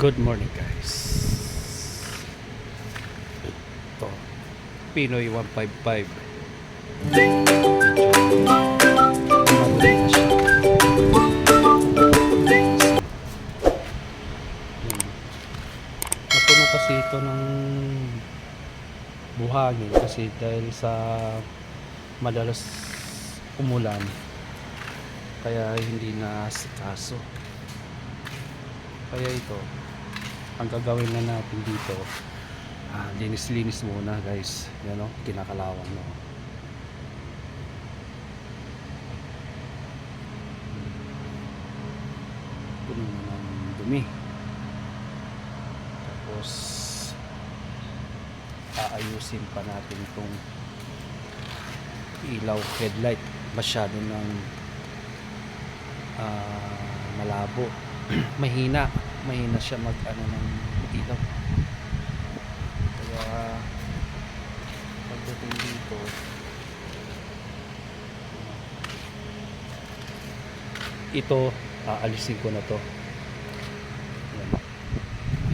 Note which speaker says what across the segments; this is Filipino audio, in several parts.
Speaker 1: Good morning guys Ito Pinoy 155 Madali na siya. Yan. Napuno kasi ito ng buhangin kasi dahil sa madalas umulan kaya hindi na sikaso kaya ito ang gagawin na natin dito ah, linis-linis muna guys. Yan o kinakalawang no puno na ng dumi. Tapos aayusin pa natin itong ilaw headlight. Masyado ng ah, malabo. Mahina mahina siya mag ano ng ilaw. Kaya pagdating dito ito aalisin ko na to. Yan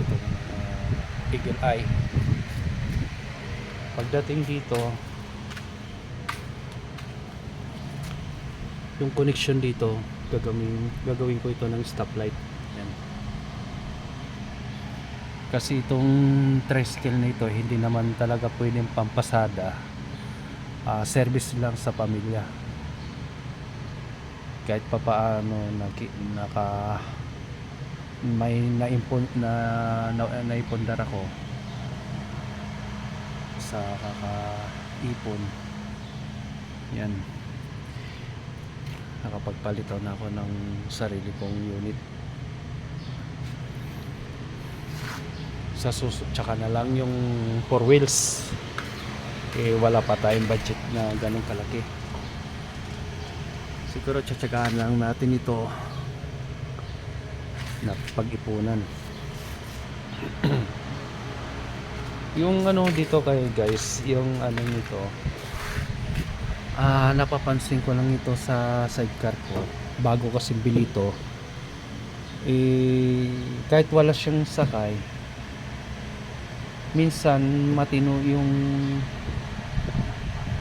Speaker 1: itong uh, eagle eye. Pagdating dito yung connection dito gagawin gagawin ko ito ng stoplight. Yan kasi itong tricycle na ito hindi naman talaga pwedeng pampasada. Ah, service lang sa pamilya. Kahit pa paano naki, naka may naimpon na, na naipundar ako sa kakaipon. Yan. Nakapagpalitaw na ako ng sarili kong unit sa suso tsaka na lang yung four wheels. Eh wala pa tayong budget na ganun kalaki. Siguro tsatsagaan lang natin ito na pag-ipunan. Yung ano dito kayo guys yung ano nito ah napapansin ko lang ito sa sidecar ko. Bago kasi bili ito eh kahit wala siyang sakay minsan matino yung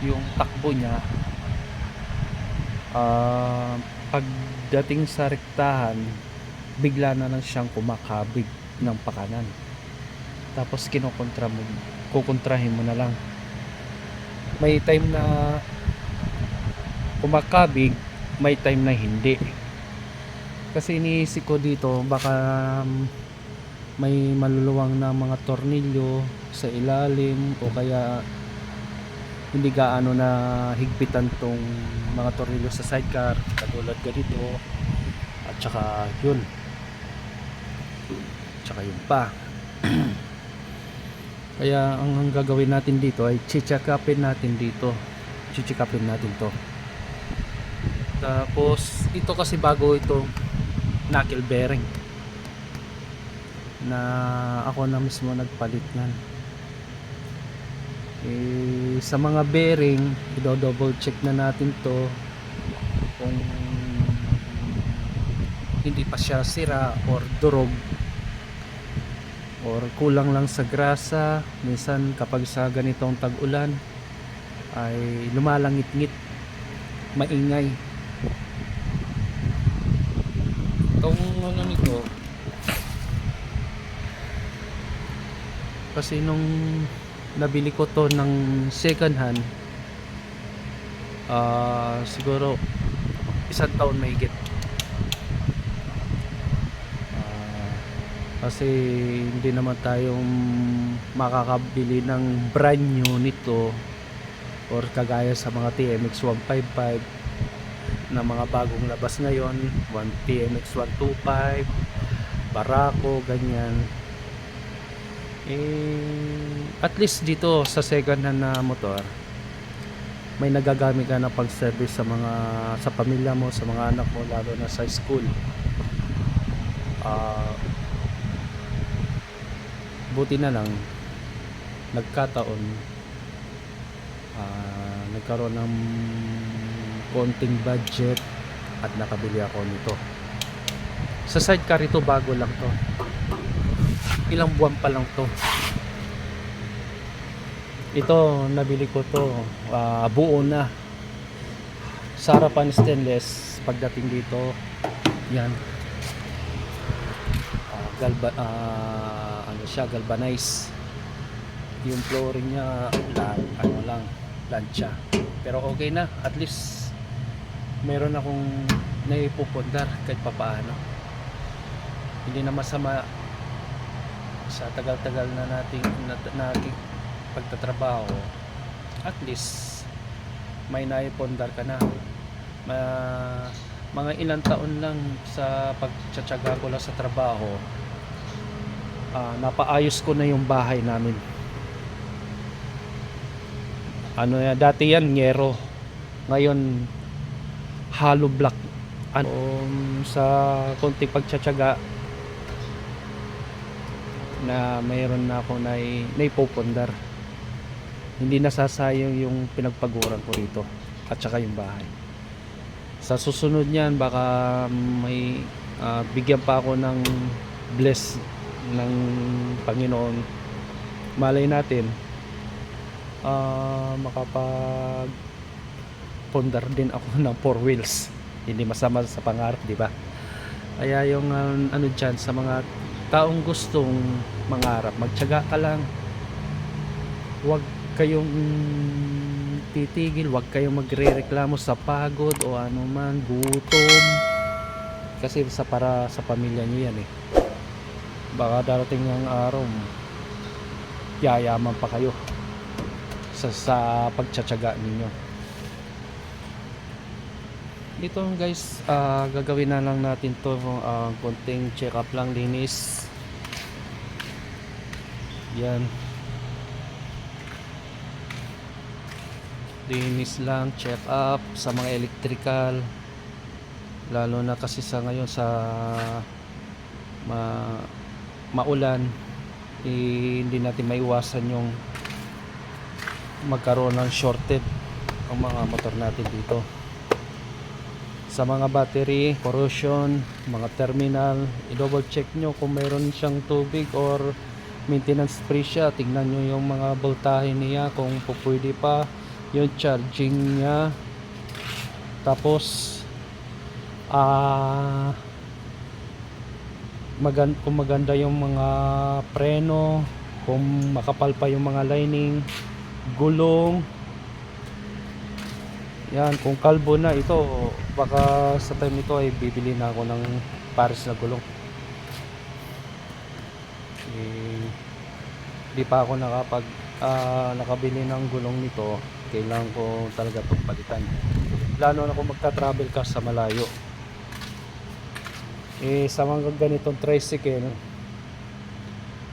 Speaker 1: yung takbo niya. Ah pagdating sa rektahan bigla na lang siyang kumakabig ng pakanan. Tapos kinokontra mo kukontrahin mo na lang. May time na kumakabig may time na hindi. Kasi iniisip ko dito baka um, may maluluwang na mga tornilyo sa ilalim o kaya hindi gaano na higpitan tong mga tornilyo sa sidecar katulad ganito at saka yun. Tsaka yun pa. Kaya ang, ang gagawin natin dito ay chichakapin natin dito. Chichikapin natin to. Tapos ito kasi bago ito knuckle bearing na ako na mismo nagpalit nan eh, sa mga bearing i-double check na natin to kung hindi pa siya sira or durog. Or kulang lang sa grasa. Minsan kapag sa ganitong tag-ulan ay lumalangit-ngit maingay. Itong ano nito kasi nung nabili ko to ng second hand ah siguro isang taon may higit. Ah, kasi hindi naman tayong makakabili ng brand new nito or kagaya sa mga TMX 155 na mga bagong labas ngayon 1 TMX 125 Barako ganyan eh at least dito sa second hand na motor may nagagamit ka na pag service sa mga sa pamilya mo sa mga anak mo lalo na sa school. Ah buti na lang nagkataon ah, nagkaroon ng konting budget at nakabili ako nito. Sa sidecar ito bago lang to ilang buwan pa lang to. Ito nabili ko to. Ah, buo na. Sa harapan stainless pagdating dito yan. Ah, galba ah, ano siya galvanize yung flooring niya lan, ano lang plancha. Pero okay na at least meron akong naipupundar kahit papaano. Hindi na masama sa tagal-tagal na nating na, na, pagtatrabaho at least may naipundar ka na. Ma- mga ilang taon lang sa pagtsatsaga ko lang sa trabaho ah, napaayos ko na yung bahay namin. Ano yan? Dati yan nyero. Ngayon hollow block. Ano um, sa konting pagtsatsaga na mayroon na ako na naipopondar hindi nasasayang yung pinagpaguran ko rito at saka yung bahay. Sa susunod niyan baka may ah, bigyan pa ako ng bless ng Panginoon. Malay natin ah makapag pondar din ako ng four wheels. Hindi masama sa pangarap di ba? Kaya yung ah, ano dyan sa mga taong gustong mangarap. Magtiyaga ka lang. Huwag kayong titigil. Huwag kayong magrereklamo sa pagod o ano man gutom. Kasi sa para sa pamilya nyo yan eh. Baka darating ang araw yayaman pa kayo sa, sa pagtsatsaga ninyo. Dito guys ah, gagawin na lang natin to ah, konting check up lang linis yan. Linis lang check up sa mga electrical. Lalo na kasi sa ngayon sa ma, maulan eh, hindi natin maiwasan yung magkaroon ng shorted ang mga motor natin dito. Sa mga battery, corrosion, mga terminal, i-double check nyo kung mayroon siyang tubig or maintenance free siya. Tingnan nyo yung mga voltahe niya kung po pwede pa yung charging niya. Tapos ah magan kung maganda yung mga preno, kung makapal pa yung mga lining, gulong, yan, kung kalbo na ito, baka sa time nito ay bibili na ako ng pares na gulong. Di pa ako nakapag ah, nakabili ng gulong nito. Kailangan ko talaga itong palitan. Lalo na kung magta-travel ka sa malayo. Eh, sa mga ganitong tricycle,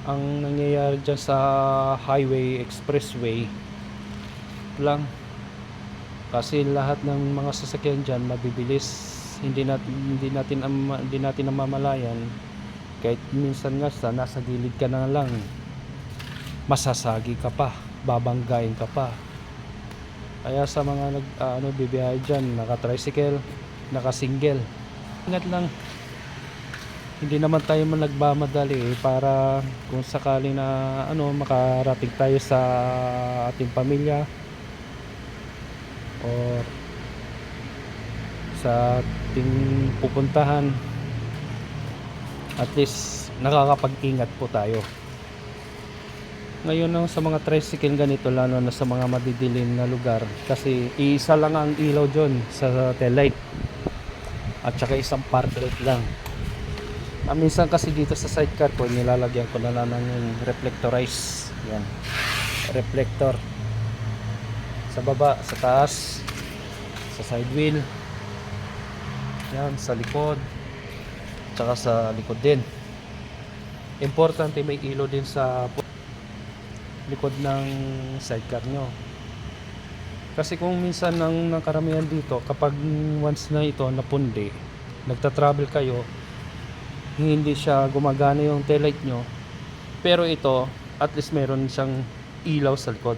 Speaker 1: ang nangyayari dyan sa highway, expressway, lang kasi lahat ng mga sasakyan diyan mabibilis hindi natin hindi natin hindi natin namamalayan kahit minsan nga sa nasa gilid ka na lang masasagi ka pa babanggain ka pa. Kaya sa mga nag ah, ano bibiyahe diyan naka tricycle naka single ingat lang. Hindi naman tayo man nagmamadali eh, para kung sakali na ano makarating tayo sa ating pamilya or sa ating pupuntahan at least nakakapag-ingat po tayo ngayon ang sa mga tricycle ganito lalo na sa mga madidilim na lugar kasi isa lang ang ilaw dyan sa taillight at saka isang park lang. Ah, minsan kasi dito sa sidecar ko nilalagyan ko na lang ng reflectorize. Yan. Reflector. Sa baba, sa taas, sa side wheel, yan, sa likod, tsaka sa likod din. Importante may ilaw din sa likod ng sidecar nyo. Kasi kung minsan ng nakaramihan dito, kapag once na ito napundi, nagta-travel kayo, hindi siya gumagana yung taillight nyo. Pero ito, at least meron siyang ilaw sa likod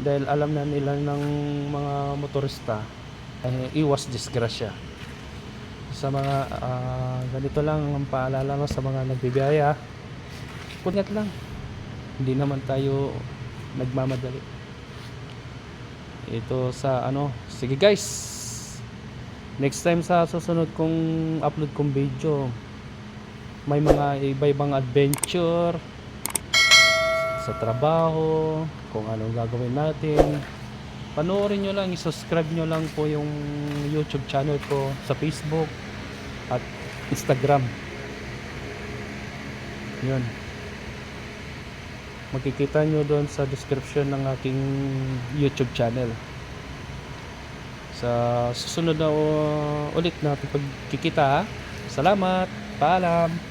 Speaker 1: dahil alam na nila ng mga motorista eh, iwas disgrasya sa mga ah, ganito lang ang paalala ko sa mga nagbibiyaya kungat lang hindi naman tayo nagmamadali. Ito sa ano sige guys. Next time sa susunod kong upload kong video may mga iba-ibang adventure sa trabaho kung anong gagawin natin. Panoorin nyo lang i-subscribe nyo lang po yung youtube channel ko sa facebook at instagram. Yun makikita nyo doon sa description ng aking YouTube channel. Sa susunod na uh, ulit natin pagkikita. Salamat. Paalam.